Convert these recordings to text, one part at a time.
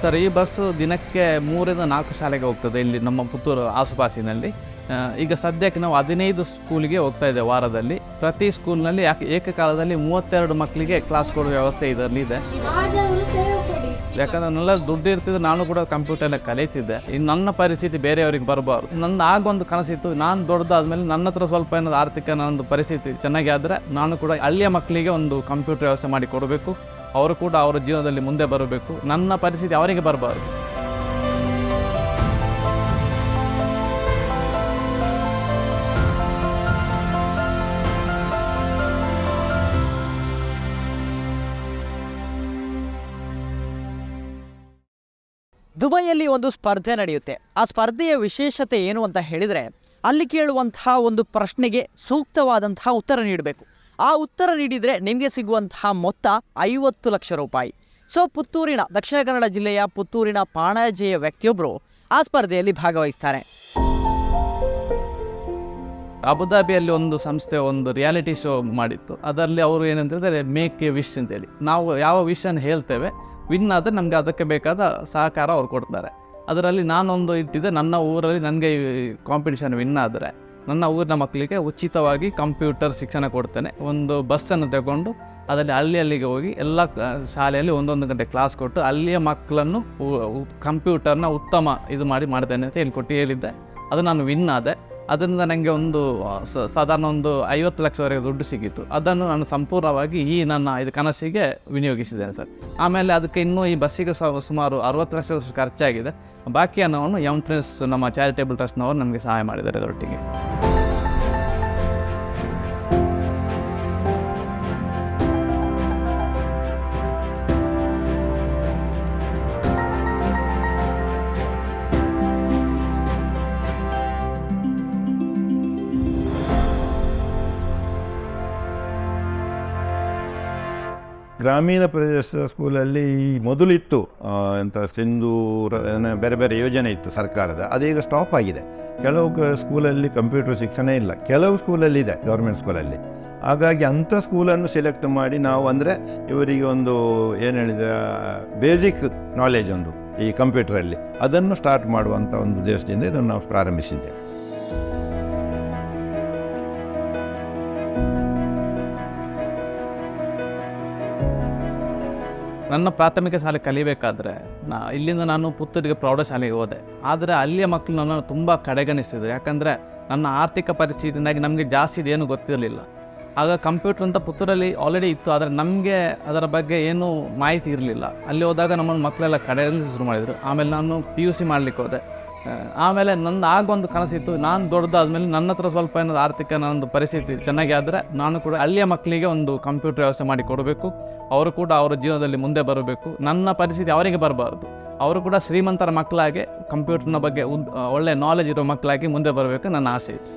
Sir, ಈ bus ದಿನಕ್ಕೆ ಮೂರಿಂದ ನಾಲ್ಕು ಶಾಲೆಗೆ ಹೋಗ್ತದೆ ಇಲ್ಲಿ ನಮ್ಮ ಪುತ್ತೂರು ಆಸುಪಾಸಿನಲ್ಲಿ. ಈಗ ಸದ್ಯಕ್ಕೆ ನಾವು ಹದಿನೈದು ಸ್ಕೂಲಿಗೆ ಹೋಗ್ತಾ ಇದ್ದೇವೆ ವಾರದಲ್ಲಿ. ಪ್ರತಿ ಸ್ಕೂಲ್ನಲ್ಲಿ ಏಕಕಾಲದಲ್ಲಿ ಮೂವತ್ತೆರಡು ಮಕ್ಕಳಿಗೆ ಕ್ಲಾಸ್ ಕೊಡುವ ವ್ಯವಸ್ಥೆ ಇದರಲ್ಲಿ ಇದೆ ಯಾಕಂದ್ರೆ ನನ್ನ ದುಡ್ಡು ಇರ್ತಿದ್ದು ನಾನು ಕೂಡ ಕಂಪ್ಯೂಟರ್ನ ಕಲಿತಿದ್ದೆ. ಇನ್ನು ನನ್ನ ಪರಿಸ್ಥಿತಿ ಬೇರೆಯವ್ರಿಗೆ ಬರಬಾರ್ದು. ನನ್ನ ಆಗೊಂದು ಕನಸಿತ್ತು, ನಾನು ದೊಡ್ಡದಾದ್ಮೇಲೆ ನನ್ನ ಹತ್ರ ಸ್ವಲ್ಪ ಏನಾದ್ರು ಆರ್ಥಿಕ ನನ್ನದು ಪರಿಸ್ಥಿತಿ ಚೆನ್ನಾಗಿ ಆದರೆ ನಾನು ಕೂಡ ಹಳ್ಳಿಯ ಮಕ್ಕಳಿಗೆ ಒಂದು ಕಂಪ್ಯೂಟರ್ ವ್ಯವಸ್ಥೆ ಮಾಡಿ ಕೊಡಬೇಕು. ಅವರು ಕೂಡ ಅವರ ಜೀವನದಲ್ಲಿ ಮುಂದೆ ಬರಬೇಕು. ನನ್ನ ಪರಿಸ್ಥಿತಿ ಅವರಿಗೆ ಬರಬಾರ್ದು. ದುಬೈಯಲ್ಲಿ ಒಂದು ಸ್ಪರ್ಧೆ ನಡೆಯುತ್ತೆ. ಆ ಸ್ಪರ್ಧೆಯ ವಿಶೇಷತೆ ಏನು ಅಂತ ಹೇಳಿದರೆ, ಅಲ್ಲಿ ಕೇಳುವಂತಹ ಒಂದು ಪ್ರಶ್ನೆಗೆ ಸೂಕ್ತವಾದಂತಹ ಉತ್ತರ ನೀಡಬೇಕು. ಆ ಉತ್ತರ ನೀಡಿದರೆ ನಿಮಗೆ ಸಿಗುವಂತಹ ಮೊತ್ತ ಐವತ್ತು ಲಕ್ಷ ರೂಪಾಯಿ. ಸೊ ಪುತ್ತೂರಿನ ದಕ್ಷಿಣ ಕನ್ನಡ ಜಿಲ್ಲೆಯ ಪುತ್ತೂರಿನ ಪಾಣಾಜೆಯ ವ್ಯಕ್ತಿಯೊಬ್ಬರು ಆ ಸ್ಪರ್ಧೆಯಲ್ಲಿ ಭಾಗವಹಿಸ್ತಾರೆ. ಅಬುದಾಬಿಯಲ್ಲಿ ಒಂದು ಸಂಸ್ಥೆ ಒಂದು ರಿಯಾಲಿಟಿ ಶೋ ಮಾಡಿತ್ತು. ಅದರಲ್ಲಿ ಅವರು ಏನಂತಂದರೆ ಮೇಕ್ ಎ ವಿಶ್ ಅಂತೇಳಿ. ನಾವು ಯಾವ ವಿಷನ್ನು ಹೇಳ್ತೇವೆ, ವಿನ್ ಆದರೆ ನಮಗೆ ಅದಕ್ಕೆ ಬೇಕಾದ ಸಹಕಾರ ಅವ್ರು ಕೊಡ್ತಾರೆ. ಅದರಲ್ಲಿ ನಾನೊಂದು ಇಟ್ಟಿದ್ದೆ, ನನ್ನ ಊರಲ್ಲಿ ನನಗೆ ಕಾಂಪಿಟಿಷನ್ ವಿನ್ ಆದರೆ. ನನ್ನ ಊರಿನ ಮಕ್ಕಳಿಗೆ ಉಚಿತವಾಗಿ ಕಂಪ್ಯೂಟರ್ ಶಿಕ್ಷಣ ಕೊಡ್ತೇನೆ. ಒಂದು ಬಸ್ಸನ್ನು ತಗೊಂಡು ಅದರಲ್ಲಿ ಹಳ್ಳಿ ಅಲ್ಲಿಗೆ ಹೋಗಿ ಎಲ್ಲ ಶಾಲೆಯಲ್ಲಿ ಒಂದೊಂದು ಗಂಟೆ ಕ್ಲಾಸ್ ಕೊಟ್ಟು ಅಲ್ಲಿಯ ಮಕ್ಕಳನ್ನು ಕಂಪ್ಯೂಟರ್ನ ಉತ್ತಮ ಇದು ಮಾಡಿ ಮಾಡ್ತೇನೆ ಅಂತ ಹೇಳ್ಕೊಟ್ಟು ಹೇಳಿದ್ದೆ. ಅದು ನಾನು ವಿನ್ ಆದೆ. ಅದರಿಂದ ನನಗೆ ಒಂದು ಸಾಧಾರಣ ಒಂದು ಐವತ್ತು ಲಕ್ಷವರೆಗೆ ದುಡ್ಡು ಸಿಕ್ಕಿತ್ತು. ಅದನ್ನು ನಾನು ಸಂಪೂರ್ಣವಾಗಿ ಈ ನನ್ನ ಇದು ಕನಸಿಗೆ ವಿನಿಯೋಗಿಸಿದ್ದೇನೆ ಸರ್. ಆಮೇಲೆ ಅದಕ್ಕೆ ಇನ್ನೂ ಈ ಬಸ್ಸಿಗೆ ಸುಮಾರು ಅರವತ್ತು ಲಕ್ಷದಷ್ಟು ಖರ್ಚಾಗಿದೆ. ಬಾಕಿ ಹಣವನ್ನು ಎಂ ಫ್ರೆಂಡ್ಸ್ ನಮ್ಮ ಚಾರಿಟೇಬಲ್ ಟ್ರಸ್ಟ್ನವರು ನನಗೆ ಸಹಾಯ ಮಾಡಿದ್ದಾರೆ ಅದರೊಟ್ಟಿಗೆ. ಗ್ರಾಮೀಣ ಪ್ರದೇಶದ ಸ್ಕೂಲಲ್ಲಿ ಮೊದಲಿತ್ತು ಎಂಥ ಸಿಂಧೂರ ಬೇರೆ ಬೇರೆ ಯೋಜನೆ ಇತ್ತು ಸರ್ಕಾರದ. ಅದೀಗ ಸ್ಟಾಪ್ ಆಗಿದೆ. ಕೆಲವು ಸ್ಕೂಲಲ್ಲಿ ಕಂಪ್ಯೂಟರ್ ಶಿಕ್ಷಣ ಇಲ್ಲ. ಕೆಲವು ಸ್ಕೂಲಲ್ಲಿ ಇದೆ ಗೌರ್ಮೆಂಟ್ ಸ್ಕೂಲಲ್ಲಿ. ಹಾಗಾಗಿ ಅಂಥ ಸ್ಕೂಲನ್ನು ಸೆಲೆಕ್ಟ್ ಮಾಡಿ ನಾವು ಅಂದರೆ ಇವರಿಗೆ ಒಂದು, ಏನು ಹೇಳಿದ ಬೇಸಿಕ್ ನಾಲೆಜ್ ಒಂದು ಈ ಕಂಪ್ಯೂಟರಲ್ಲಿ ಅದನ್ನು ಸ್ಟಾರ್ಟ್ ಮಾಡುವಂಥ ಒಂದು ಉದ್ದೇಶದಿಂದ ಇದನ್ನು ನಾವು ಪ್ರಾರಂಭಿಸಿದ್ದೇವೆ. ನನ್ನ ಪ್ರಾಥಮಿಕ ಶಾಲೆ ಕಲಿಬೇಕಾದ್ರೆ ನಾ, ಇಲ್ಲಿಂದ ನಾನು ಪುತ್ತೂರಿಗೆ ಪ್ರೌಢಶಾಲೆಗೆ ಹೋದೆ. ಆದರೆ ಅಲ್ಲಿಯ ಮಕ್ಕಳು ನನ್ನನ್ನು ತುಂಬ ಕಡೆಗಣಿಸಿದ್ರು. ಯಾಕಂದರೆ ನನ್ನ ಆರ್ಥಿಕ ಪರಿಸ್ಥಿತಿಯಿಂದಾಗಿ ನಮಗೆ ಜಾಸ್ತಿ ಇದೇನು ಗೊತ್ತಿರಲಿಲ್ಲ. ಆಗ ಕಂಪ್ಯೂಟರ್ ಅಂತ ಪುತ್ತೂರಲ್ಲಿ ಆಲ್ರೆಡಿ ಇತ್ತು, ಆದರೆ ನಮಗೆ ಅದರ ಬಗ್ಗೆ ಏನೂ ಮಾಹಿತಿ ಇರಲಿಲ್ಲ. ಅಲ್ಲಿ ಹೋದಾಗ ನಮ್ಮನ್ನು ಮಕ್ಕಳೆಲ್ಲ ಕಡೆಗಣಿಸಿ ಶುರು ಮಾಡಿದರು. ಆಮೇಲೆ ನಾನು ಪಿ ಯು ಸಿ ಮಾಡಲಿಕ್ಕೆ ಹೋದೆ. ಆಮೇಲೆ ನನ್ನ ಆಗೊಂದು ಕನಸಿತ್ತು. ನಾನು ದೊಡ್ಡದಾದ್ಮೇಲೆ ನನ್ನ ಹತ್ರ ಸ್ವಲ್ಪ ಏನಾದ್ರು ಆರ್ಥಿಕ ನನ್ನದು ಪರಿಸ್ಥಿತಿ ಚೆನ್ನಾಗಿ ಆದರೆ ನಾನು ಕೂಡ ಅಲ್ಲಿಯ ಮಕ್ಕಳಿಗೆ ಒಂದು ಕಂಪ್ಯೂಟರ್ ವ್ಯವಸ್ಥೆ ಮಾಡಿ ಕೊಡಬೇಕು. ಅವರು ಕೂಡ ಅವರ ಜೀವನದಲ್ಲಿ ಮುಂದೆ ಬರಬೇಕು. ನನ್ನ ಪರಿಸ್ಥಿತಿ ಅವರಿಗೆ ಬರಬಾರ್ದು. ಅವರು ಕೂಡ ಶ್ರೀಮಂತರ ಮಕ್ಕಳಾಗಿ ಕಂಪ್ಯೂಟರ್ನ ಬಗ್ಗೆ ಒಳ್ಳೆ ನಾಲೆಜ್ ಇರೋ ಮಕ್ಕಳಾಗಿ ಮುಂದೆ ಬರಬೇಕು ನನ್ನ ಆಸೆ ಇತ್ತು.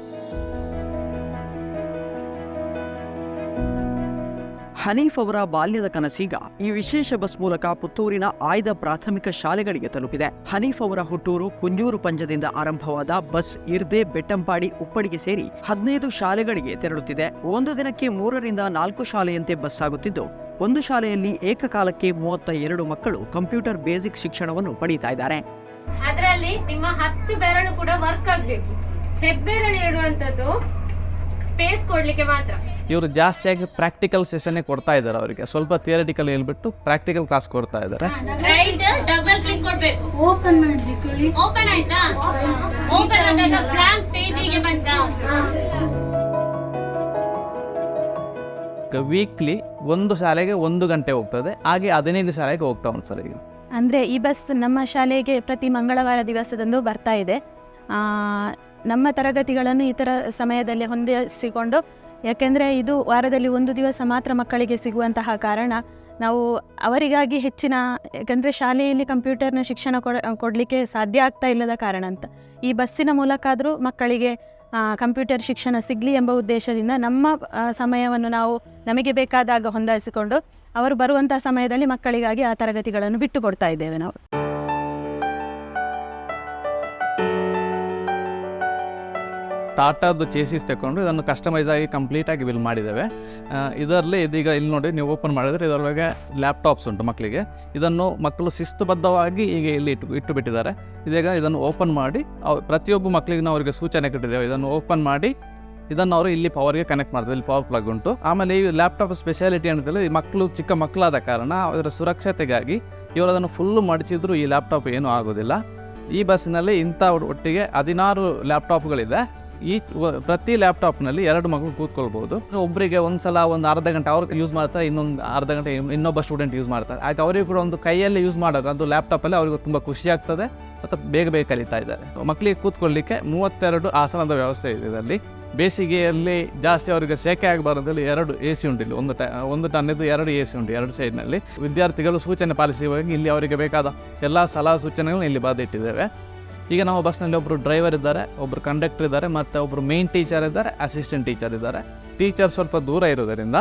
ಹನೀಫ್ ಅವರ ಬಾಲ್ಯದ ಕನಸೀಗ ಈ ವಿಶೇಷ ಬಸ್ ಮೂಲಕ ಪುತ್ತೂರಿನ ಆಯ್ದ ಪ್ರಾಥಮಿಕ ಶಾಲೆಗಳಿಗೆ ತಲುಪಿದೆ. ಹನೀಫ್ ಅವರ ಹುಟ್ಟೂರು ಕುಂಜೂರು ಪಂಜದಿಂದ ಆರಂಭವಾದ ಬಸ್ ಇರ್ದೆ ಬೆಟ್ಟಂಪಾಡಿ ಉಪ್ಪಡಿಗೆ ಸೇರಿ ಹದಿನೈದು ಶಾಲೆಗಳಿಗೆ ತೆರಳುತ್ತಿದೆ. ಒಂದು ದಿನಕ್ಕೆ ಮೂರರಿಂದ ನಾಲ್ಕು ಶಾಲೆಯಂತೆ ಬಸ್ ಆಗುತ್ತಿದ್ದು ಒಂದು ಶಾಲೆಯಲ್ಲಿ ಏಕಕಾಲಕ್ಕೆ ಮೂವತ್ತ ಎರಡು ಮಕ್ಕಳು ಕಂಪ್ಯೂಟರ್ ಬೇಸಿಕ್ ಶಿಕ್ಷಣವನ್ನು ಪಡೀತಾ ಇದ್ದಾರೆ. ಅದರಲ್ಲಿ ನಿಮ್ಮ ಹತ್ತು ಬೆರಳು ಕೂಡ ವರ್ಕ್ ಆಗಬೇಕು. ಹೆಬ್ಬೆರಳು ಇಡುವಂತದ್ದು ಸ್ಪೇಸ್ ಕೊಡ್ಲಿಕ್ಕೆ ಮಾತ್ರ. ಇವರು ಜಾಸ್ತಿಯಾಗಿ ಪ್ರಾಕ್ಟಿಕಲ್ ಸೆಷನ್ನೇ ಕೊಡ್ತಾ ಇದ್ದಾರೆ ಅವರಿಗೆ. ಸ್ವಲ್ಪ ಥಿಯರಿಟಿಕಲ್ ಹೇಳ್ಬಿಟ್ಟು ಪ್ರಾಕ್ಟಿಕಲ್ ಕ್ಲಾಸ್ ಕೊಡ್ತಾ ಇದ್ದಾರೆ ರೈಟ್ ಡಬಲ್ ಕ್ಲಿಕ್ ಕೊಡ್ಬೇಕು. ಓಪನ್ ಮಾಡ್ಬೇಕು ಹೇಳಿ. ಓಪನ್ ಆಯ್ತಾ? ಓಪನ್ ಆದಾಗ ಬ್ಲಾಂಕ್ ಪೇಜಿಗೆ ಬಂತಾ ವೀಕ್ಲಿ ಒಂದು ಶಾಲೆಗೆ ಒಂದು ಗಂಟೆ ಹೋಗ್ತದೆ. ಹಾಗೆ ಹದಿನೈದು ಶಾಲೆಗೆ ಹೋಗ್ತಾ ಉಂಟು ಸರ್ ಈಗ. ಅಂದರೆ ಈ ಬಸ್ ನಮ್ಮ ಶಾಲೆಗೆ ಪ್ರತಿ ಮಂಗಳವಾರ ದಿವಸದಂದು ಬರ್ತಾ ಇದೆ. ಆ, ನಮ್ಮ ತರಗತಿಗಳನ್ನು ಇತರ ಸಮಯದಲ್ಲಿ ಹೊಂದಿಸಿಕೊಂಡು ಯಾಕೆಂದರೆ ಇದು ವಾರದಲ್ಲಿ ಒಂದು ದಿವಸ ಮಾತ್ರ ಮಕ್ಕಳಿಗೆ ಸಿಗುವಂತಹ ಕಾರಣ ನಾವು ಅವರಿಗಾಗಿ ಹೆಚ್ಚಿನ, ಯಾಕಂದರೆ ಶಾಲೆಯಲ್ಲಿ ಕಂಪ್ಯೂಟರ್ನ ಶಿಕ್ಷಣ ಕೊಡ, ಕೊಡಲಿಕ್ಕೆ ಸಾಧ್ಯ ಆಗ್ತಾ ಇಲ್ಲದ ಕಾರಣ ಅಂತ. ಈ ಬಸ್ಸಿನ ಮೂಲಕ ಆದರೂ ಮಕ್ಕಳಿಗೆ ಕಂಪ್ಯೂಟರ್ ಶಿಕ್ಷಣ ಸಿಗಲಿ ಎಂಬ ಉದ್ದೇಶದಿಂದ ನಮ್ಮ ಸಮಯವನ್ನು ನಾವು ನಮಗೆ ಬೇಕಾದಾಗ ಹೊಂದಾಯಿಸಿಕೊಂಡು ಅವರು ಬರುವಂಥ ಸಮಯದಲ್ಲಿ ಮಕ್ಕಳಿಗಾಗಿ ಆ ತರಗತಿಗಳನ್ನು ಬಿಟ್ಟು ಕೊಡ್ತಾ ಇದ್ದೇವೆ ನಾವು. ಟಾಟಾದು ಚೇಸಿಸ್ ತಗೊಂಡು ಇದನ್ನು ಕಸ್ಟಮೈಸ್ ಆಗಿ ಕಂಪ್ಲೀಟಾಗಿ ಬಿಲ್ ಮಾಡಿದ್ದೇವೆ. ಇದರಲ್ಲಿ ಇದೀಗ ಇಲ್ಲಿ ನೋಡಿ ನೀವು ಓಪನ್ ಮಾಡಿದರೆ ಇದರೊಳಗೆ ಲ್ಯಾಪ್ಟಾಪ್ಸ್ ಉಂಟು ಮಕ್ಕಳಿಗೆ. ಇದನ್ನು ಮಕ್ಕಳು ಶಿಸ್ತುಬದ್ಧವಾಗಿ ಈಗ ಇಲ್ಲಿ ಇಟ್ಟು ಇಟ್ಟು ಬಿಟ್ಟಿದ್ದಾರೆ. ಇದೀಗ ಇದನ್ನು ಓಪನ್ ಮಾಡಿ, ಅವ್, ಪ್ರತಿಯೊಬ್ಬ ಮಕ್ಕಳಿಗೆ ನಾವು ಅವರಿಗೆ ಸೂಚನೆ ಕೊಟ್ಟಿದ್ದೇವೆ. ಇದನ್ನು ಓಪನ್ ಮಾಡಿ, ಇದನ್ನು ಅವರು ಇಲ್ಲಿ ಪವರ್ಗೆ ಕನೆಕ್ಟ್ ಮಾಡ್ತಾರೆ. ಇಲ್ಲಿ ಪವರ್ ಪ್ಲಗ್ ಉಂಟು. ಆಮೇಲೆ ಈ ಲ್ಯಾಪ್ಟಾಪ್ ಸ್ಪೆಷಾಲಿಟಿ ಈ ಮಕ್ಕಳು ಚಿಕ್ಕ ಮಕ್ಕಳಾದ ಕಾರಣ ಅದರ ಸುರಕ್ಷತೆಗಾಗಿ ಇವರು ಅದನ್ನು ಫುಲ್ಲು ಮಡಚಿದ್ರು ಈ ಲ್ಯಾಪ್ಟಾಪ್ ಏನೂ ಆಗೋದಿಲ್ಲ. ಈ ಬಸ್ಸಿನಲ್ಲಿ ಇಂಥ ಒಟ್- ಒಟ್ಟಿಗೆ ಹದಿನಾರು ಲ್ಯಾಪ್ಟಾಪ್ಗಳಿದೆ ಈ ಪ್ರತಿ ಲ್ಯಾಪ್ಟಾಪ್ನಲ್ಲಿ ಎರಡು ಮಕ್ಕಳು ಕೂತ್ಕೊಳ್ಬೋದು. ಒಬ್ಬರಿಗೆ ಒಂದು ಸಲ ಒಂದು ಅರ್ಧ ಗಂಟೆ ಅವ್ರು ಯೂಸ್ ಮಾಡ್ತಾರೆ, ಇನ್ನೊಂದು ಅರ್ಧ ಗಂಟೆ ಇನ್ನೊಬ್ಬ ಸ್ಟೂಡೆಂಟ್ ಯೂಸ್ ಮಾಡ್ತಾರೆ. ಆಗ ಅವರಿಗೂ ಕೂಡ ಒಂದು ಕೈಯಲ್ಲಿ ಯೂಸ್ ಮಾಡೋದು, ಅದು ಲ್ಯಾಪ್ಟಾಪಲ್ಲಿ ಅವರಿಗೆ ತುಂಬ ಖುಷಿ ಆಗ್ತದೆ, ಮತ್ತು ಬೇಗ ಬೇಗ ಕಲಿತಾ ಇದ್ದಾರೆ. ಮಕ್ಕಳಿಗೆ ಕೂತ್ಕೊಳ್ಳಿಕ್ಕೆ ಮೂವತ್ತೆರಡು ಆಸನದ ವ್ಯವಸ್ಥೆ ಇದೆ ಇದರಲ್ಲಿ. ಬೇಸಿಗೆಯಲ್ಲಿ ಜಾಸ್ತಿ ಅವರಿಗೆ ಸೆಕೆ ಆಗಬಾರದಲ್ಲಿ ಎರಡು ಎ ಸಿ ಉಂಟು ಇಲ್ಲಿ ಒಂದು ಟ, ಒಂದು ಟನ್ನಿದ್ದು ಎರಡು ಎ ಸಿ ಉಂಟು, ಎರಡು ಸೈಡ್ನಲ್ಲಿ ವಿದ್ಯಾರ್ಥಿಗಳು ಸೂಚನೆ ಪಾಲಿಸುವಾಗ ಇಲ್ಲಿ ಅವರಿಗೆ ಬೇಕಾದ ಎಲ್ಲ ಸಲಹಾ ಸೂಚನೆಗಳನ್ನು ಇಲ್ಲಿ ಬರೆದಿಟ್ಟಿದ್ದೇವೆ. ಈಗ ನಮ್ಮ ಬಸ್ನಲ್ಲಿ ಒಬ್ಬರು ಡ್ರೈವರ್ ಇದ್ದಾರೆ ಒಬ್ಬರು ಕಂಡಕ್ಟರ್ ಇದ್ದಾರೆ, ಮತ್ತು ಒಬ್ಬರು ಮೇನ್ ಟೀಚರ್ ಇದ್ದಾರೆ ಅಸಿಸ್ಟೆಂಟ್ ಟೀಚರ್ ಇದ್ದಾರೆ. ಟೀಚರ್ ಸ್ವಲ್ಪ ದೂರ ಇರೋದರಿಂದ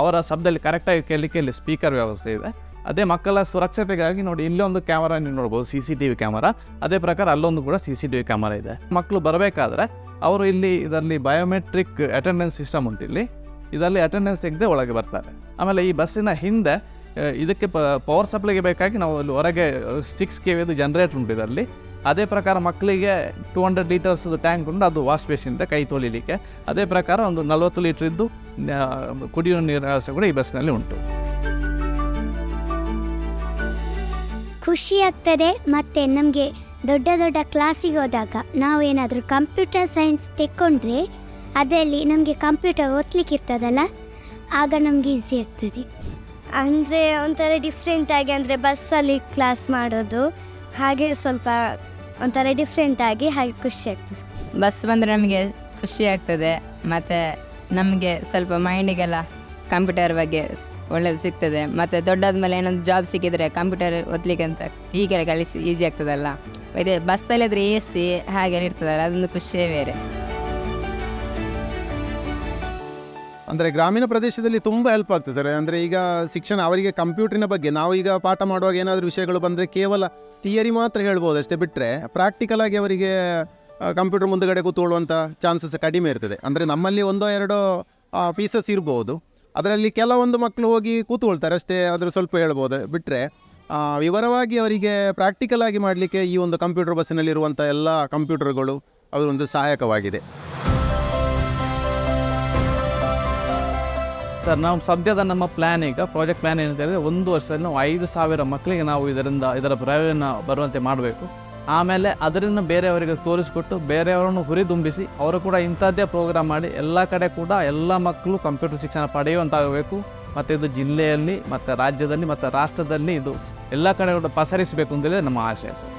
ಅವರ ಶಬ್ದದಲ್ಲಿ ಕರೆಕ್ಟಾಗಿ ಕೇಳಲಿಕ್ಕೆ ಇಲ್ಲಿ ಸ್ಪೀಕರ್ ವ್ಯವಸ್ಥೆ ಇದೆ. ಅದೇ ಮಕ್ಕಳ ಸುರಕ್ಷತೆಗಾಗಿ ನೋಡಿ ಇಲ್ಲೊಂದು ಕ್ಯಾಮರಾ ನೀವು ನೋಡ್ಬೋದು C C T V camera ಅದೇ ಪ್ರಕಾರ ಅಲ್ಲೊಂದು ಕೂಡ C C T V camera ಇದೆ. ಮಕ್ಕಳು ಬರಬೇಕಾದ್ರೆ ಅವರು ಇಲ್ಲಿ ಇದರಲ್ಲಿ ಬಯೋಮೆಟ್ರಿಕ್ ಅಟೆಂಡೆನ್ಸ್ ಸಿಸ್ಟಮ್ ಉಂಟು ಇಲ್ಲಿ. ಇದರಲ್ಲಿ ಅಟೆಂಡೆನ್ಸ್ ತೆಗೆದೇ ಒಳಗೆ ಬರ್ತಾರೆ. ಆಮೇಲೆ ಈ ಬಸ್ಸಿನ ಹಿಂದೆ ಇದಕ್ಕೆ ಪವರ್ ಸಪ್ಲೈಗೆ ಬೇಕಾಗಿ ನಾವು ಇಲ್ಲಿ ಹೊರಗೆ ಸಿಕ್ಸ್ ಕೆ ವಿದು ಜನರೇಟರ್ ಉಂಟು ಇದರಲ್ಲಿ. ಅದೇ ಪ್ರಕಾರ ಮಕ್ಕಳಿಗೆ ಟು ಹಂಡ್ರೆಡ್ ಲೀಟರ್ಸ್ ಟ್ಯಾಂಕ್ ಉಂಟು ಅದು ವಾಶ್ ಬೇಸಿನಿಂದ ಕೈ ತೊಳಿಲಿಕ್ಕೆ. ಅದೇ ಪ್ರಕಾರ ಒಂದು ನಲವತ್ತು ಲೀಟರ್ ಇದ್ದು ಆ, ಕುಡಿಯುವ ನೀರಿನ ವ್ಯವಸ್ಥೆ ಕೂಡ ಈ ಬಸ್ನಲ್ಲಿ ಉಂಟು. ಖುಷಿ ಆಗ್ತದೆ ಮತ್ತು ನಮಗೆ ದೊಡ್ಡ ದೊಡ್ಡ ಕ್ಲಾಸಿಗೆ ಹೋದಾಗ ನಾವು ಏನಾದರೂ ಕಂಪ್ಯೂಟರ್ ಸೈನ್ಸ್ ತೆಕ್ಕೊಂಡ್ರೆ ಅದರಲ್ಲಿ ನಮಗೆ ಕಂಪ್ಯೂಟರ್ ಓದ್ಲಿಕ್ಕೆ ಇರ್ತದಲ್ಲ ಆಗ ನಮಗೆ ಈಸಿ ಆಗ್ತದೆ. ಅಂದರೆ ಒಂಥರ ಡಿಫ್ರೆಂಟಾಗಿ ಅಂದರೆ ಬಸ್ಸಲ್ಲಿ ಕ್ಲಾಸ್ ಮಾಡೋದು ಹಾಗೆ ಸ್ವಲ್ಪ ಒಂಥರ ಡಿಫ್ರೆಂಟಾಗಿ ಹಾಗೆ ಖುಷಿ ಆಗ್ತದೆ. ಬಸ್ ಬಂದರೆ ನಮಗೆ ಖುಷಿ ಆಗ್ತದೆ, ಮತ್ತು ನಮಗೆ ಸ್ವಲ್ಪ ಮೈಂಡಿಗೆಲ್ಲ ಕಂಪ್ಯೂಟರ್ ಬಗ್ಗೆ ಒಳ್ಳೇದು ಸಿಗ್ತದೆ, ಮತ್ತು ದೊಡ್ಡಾದ್ಮೇಲೆ ಏನೊಂದು ಜಾಬ್ ಸಿಕ್ಕಿದರೆ ಕಂಪ್ಯೂಟರ್ ಓದ್ಲಿಕ್ಕೆ ಅಂತ ಹೀಗೆಲ್ಲ ಕಳಿಸಿ ಈಸಿ ಆಗ್ತದಲ್ಲ. ಇದೆ ಬಸ್ಸಲ್ಲಿದ್ರೆ ಎ ಸಿ ಹಾಗೆ ಇರ್ತದಲ್ಲ, ಅದೊಂದು ಖುಷಿಯೇ ಬೇರೆ. ಅಂದರೆ ಗ್ರಾಮೀಣ ಪ್ರದೇಶದಲ್ಲಿ ತುಂಬ ಹೆಲ್ಪ್ ಆಗ್ತದೆ ಸರ್. ಅಂದರೆ ಈಗ ಶಿಕ್ಷಣ ಅವರಿಗೆ ಕಂಪ್ಯೂಟ್ರಿನ ಬಗ್ಗೆ, ನಾವು ಈಗ ಪಾಠ ಮಾಡುವಾಗ ಏನಾದರೂ ವಿಷಯಗಳು ಬಂದರೆ ಕೇವಲ ಥಿಯರಿ ಮಾತ್ರ ಹೇಳ್ಬೋದು ಅಷ್ಟೇ ಬಿಟ್ಟರೆ ಪ್ರಾಕ್ಟಿಕಲಾಗಿ ಅವರಿಗೆ ಕಂಪ್ಯೂಟರ್ ಮುಂದುಗಡೆ ಕೂತ್ಕೊಳ್ಳುವಂಥ ಚಾನ್ಸಸ್ ಕಡಿಮೆ ಇರ್ತದೆ. ಅಂದರೆ ನಮ್ಮಲ್ಲಿ ಒಂದೋ ಎರಡೋ ಪೀಸಸ್ ಇರ್ಬೋದು. ಅದರಲ್ಲಿ ಕೆಲವೊಂದು ಮಕ್ಕಳು ಹೋಗಿ ಕೂತ್ಕೊಳ್ತಾರೆ ಅಷ್ಟೇ ಅದ್ರ ಸ್ವಲ್ಪ ಹೇಳ್ಬೋದು ಬಿಟ್ಟರೆ ವಿವರವಾಗಿ ಅವರಿಗೆ ಪ್ರಾಕ್ಟಿಕಲ್ ಆಗಿ ಮಾಡಲಿಕ್ಕೆ ಈ ಒಂದು ಕಂಪ್ಯೂಟರ್ ಬಸ್ಸಿನಲ್ಲಿರುವಂಥ ಎಲ್ಲ ಕಂಪ್ಯೂಟರ್ಗಳು ಅವರೊಂದು ಸಹಾಯಕವಾಗಿದೆ. ಸರ್, ನಾವು ಸದ್ಯದ ನಮ್ಮ ಪ್ಲ್ಯಾನ್ ಈಗ ಪ್ರಾಜೆಕ್ಟ್ ಪ್ಲ್ಯಾನ್ ಏನಂತಂದರೆ ಒಂದು ವರ್ಷದಲ್ಲಿ ನಾವು ಐದು ಸಾವಿರ ಮಕ್ಕಳಿಗೆ ನಾವು ಇದರಿಂದ, ಇದರ ಪ್ರಯೋಜನ ಬರುವಂತೆ ಮಾಡಬೇಕು. ಆಮೇಲೆ ಅದರಿಂದ ಬೇರೆಯವರಿಗೆ ತೋರಿಸ್ಕೊಟ್ಟು, ಬೇರೆಯವರನ್ನು ಹುರಿದುಂಬಿಸಿ, ಅವರು ಕೂಡ ಇಂಥದ್ದೇ ಪ್ರೋಗ್ರಾಮ್ ಮಾಡಿ, ಎಲ್ಲ ಕಡೆ ಕೂಡ ಎಲ್ಲ ಮಕ್ಕಳು ಕಂಪ್ಯೂಟರ್ ಶಿಕ್ಷಣ ಪಡೆಯುವಂತಾಗಬೇಕು. ಮತ್ತು ಇದು ಜಿಲ್ಲೆಯಲ್ಲಿ, ಮತ್ತು ರಾಜ್ಯದಲ್ಲಿ, ಮತ್ತು ರಾಷ್ಟ್ರದಲ್ಲಿ ಇದು ಎಲ್ಲ ಕಡೆ ಕೂಡ ಪಸರಿಸಬೇಕು ಅಂತೇಳಿ ನಮ್ಮ ಆಶಯ ಸರ್.